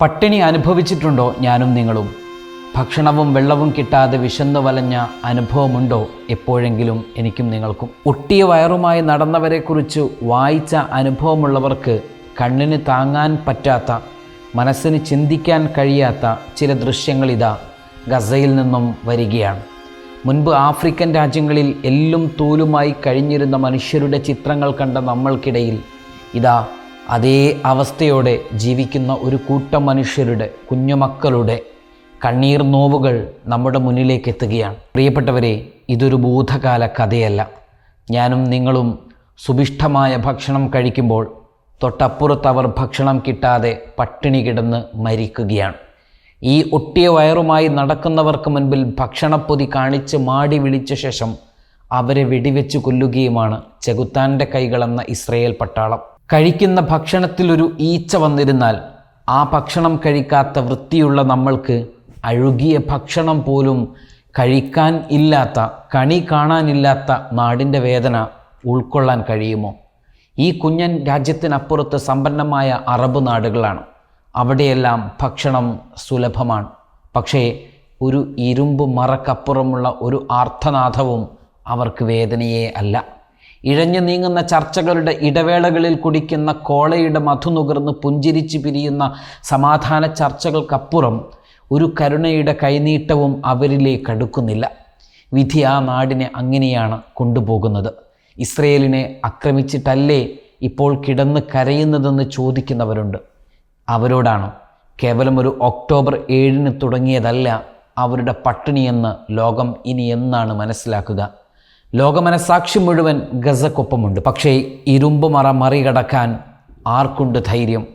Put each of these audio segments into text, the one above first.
പട്ടിണി അനുഭവിച്ചിട്ടുണ്ടോ ഞാനും നിങ്ങളും? ഭക്ഷണവും വെള്ളവും കിട്ടാതെ വിശന്നു വലഞ്ഞ അനുഭവമുണ്ടോ എപ്പോഴെങ്കിലും എനിക്കും നിങ്ങൾക്കും? ഒട്ടിയ വയറുമായി നടന്നവരെക്കുറിച്ച് വായിച്ച അനുഭവമുള്ളവർക്ക് കണ്ണിന് താങ്ങാൻ പറ്റാത്ത മനസ്സിന് ചിന്തിക്കാൻ കഴിയാത്ത ചില ദൃശ്യങ്ങളിതാ ഗസയിൽ നിന്നും വരികയാണ്. മുൻപ് ആഫ്രിക്കൻ രാജ്യങ്ങളിൽ എല്ലും തോലുമായി കഴിഞ്ഞിരുന്ന മനുഷ്യരുടെ ചിത്രങ്ങൾ കണ്ട നമ്മൾക്കിടയിൽ ഇതാ അതേ അവസ്ഥയോടെ ജീവിക്കുന്ന ഒരു കൂട്ടം മനുഷ്യരുടെ കുഞ്ഞുമക്കളുടെ കണ്ണീർ നോവുകൾ നമ്മുടെ മുന്നിലേക്ക് എത്തുകയാണ്. പ്രിയപ്പെട്ടവരെ ഇതൊരു ഭൂതകാല കഥയല്ല. ഞാനും നിങ്ങളും സുഭിഷ്ടമായ ഭക്ഷണം കഴിക്കുമ്പോൾ തൊട്ടപ്പുറത്ത് അവർ ഭക്ഷണം കിട്ടാതെ പട്ടിണി കിടന്ന് മരിക്കുകയാണ്. ഈ ഒട്ടിയ വയറുമായി നടക്കുന്നവർക്ക് മുൻപിൽ ഭക്ഷണപ്പൊതി കാണിച്ച് മാടി വിളിച്ച ശേഷം അവരെ വെടിവെച്ച് കൊല്ലുകയുമാണ് ചെകുത്താന്റെ കൈകളെന്ന ഇസ്രയേൽ പട്ടാളം. കഴിക്കുന്ന ഭക്ഷണത്തിലൊരു ഈച്ച വന്നിരുന്നാൽ ആ ഭക്ഷണം കഴിക്കാത്ത വൃത്തിയുള്ള നമ്മൾക്ക് അഴുകിയ ഭക്ഷണം പോലും കഴിക്കാൻ ഇല്ലാത്ത കണി കാണാനില്ലാത്ത നാടിന്റെ വേദന ഉൾക്കൊള്ളാൻ കഴിയുമോ? ഈ കുഞ്ഞൻ രാജ്യത്തിനപ്പുറത്ത് സമ്പന്നമായ അറബ് നാടുകളാണ്. അവിടെയെല്ലാം ഭക്ഷണം സുലഭമാണ്. പക്ഷേ ഒരു ഇരുമ്പ് മറക്കപ്പുറമുള്ള ഒരു ആർത്തനാഥവും അവർക്ക് വേദനയേ അല്ല. ഇഴഞ്ഞു നീങ്ങുന്ന ചർച്ചകളുടെ ഇടവേളകളിൽ കുടിക്കുന്ന കോളയുടെ മധു നുകർന്ന് പുഞ്ചിരിച്ച് പിരിയുന്ന സമാധാന ചർച്ചകൾക്കപ്പുറം ഒരു കരുണയുടെ കൈനീട്ടവും അവരിലേക്ക് അടുക്കുന്നില്ല. വിധി ആ നാടിനെ അങ്ങനെയാണ് കൊണ്ടുപോകുന്നത്. ഇസ്രയേലിനെ ആക്രമിച്ചിട്ടല്ലേ ഇപ്പോൾ കിടന്ന് കരയുന്നതെന്ന് ചോദിക്കുന്നവരുണ്ട്. അവരോടാണ് കേവലം ഒരു ഒക്ടോബർ ഏഴിന് തുടങ്ങിയതല്ല അവരുടെ പട്ടിണിയെന്ന് ലോകം ഇനി എന്നാണ് മനസ്സിലാക്കുക. ലോകമനസാക്ഷി മുഴുവൻ ഗസക്കൊപ്പമുണ്ട്. പക്ഷേ ഇരുമ്പ് മറ മറികടക്കാൻ ആർക്കുണ്ട് ധൈര്യം?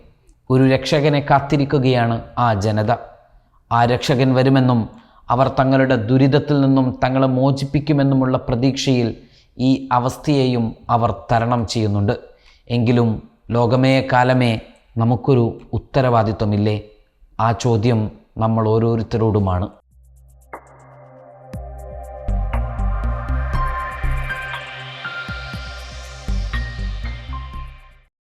ഒരു രക്ഷകനെ കാത്തിരിക്കുകയാണ് ആ ജനത. ആ രക്ഷകൻ വരുമെന്നും അവർ തങ്ങളുടെ ദുരിതത്തിൽ നിന്നും തങ്ങളെ മോചിപ്പിക്കുമെന്നുമുള്ള പ്രതീക്ഷയിൽ ഈ അവസ്ഥയെയും അവർ തരണം ചെയ്യുന്നുണ്ട്. എങ്കിലും ലോകമേ കാലമേ നമുക്കൊരു ഉത്തരവാദിത്വമില്ലേ? ആ ചോദ്യം നമ്മൾ ഓരോരുത്തരോടുമാണ്.